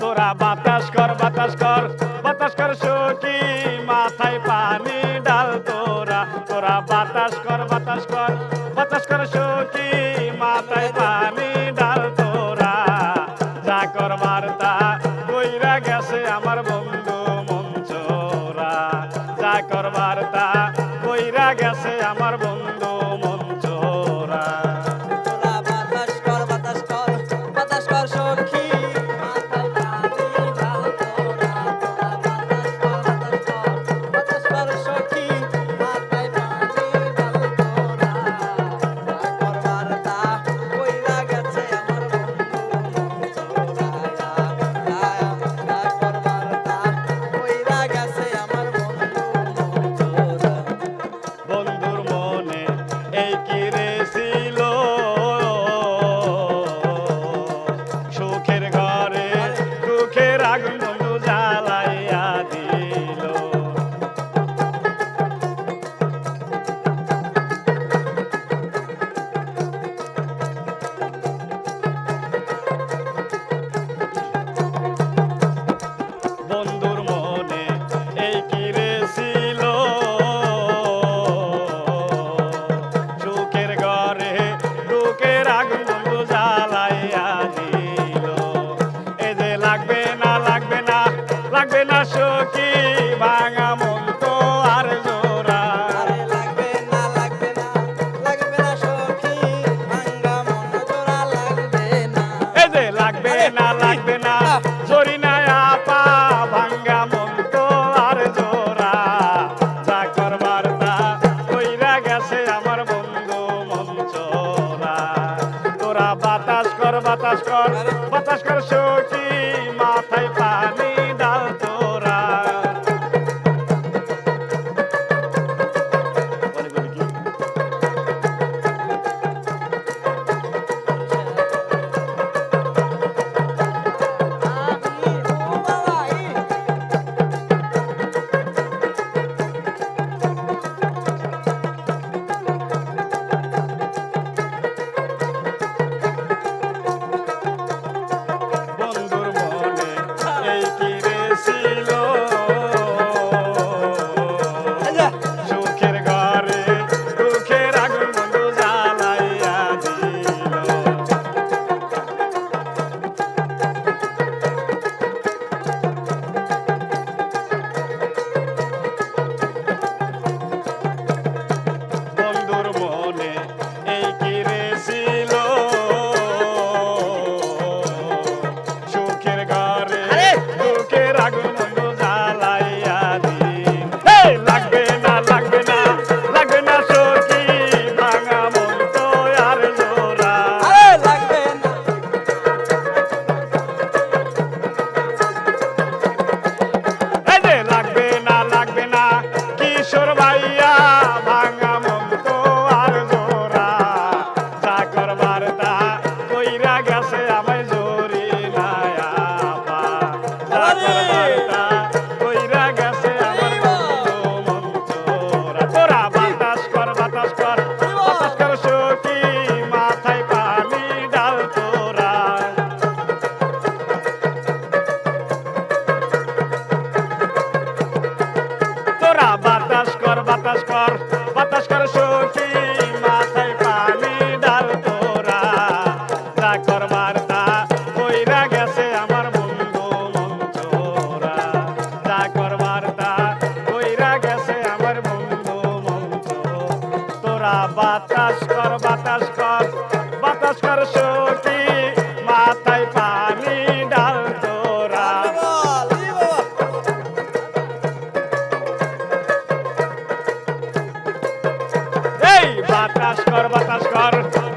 তোরা বাতাস কর বাতাস কর বাতাস কর সখী, মাথায় পানি ডাল তোরা। তোরা বাতাস কর বাতাস কর বাতাস কর সখী, মাথায় তোরা বাতাস কর বাতাস কর। বাতাস কর বাতাস কর সখী মাথায় পানি ডাল তোরা। কইরা গেছে আমার বন্ধু মঞ্চরা কইরা গেছে আমার বন্ধু মঞ্চ তোরা বাতাস কর বাতাস সখী মাথায় পানি বাতাস কর।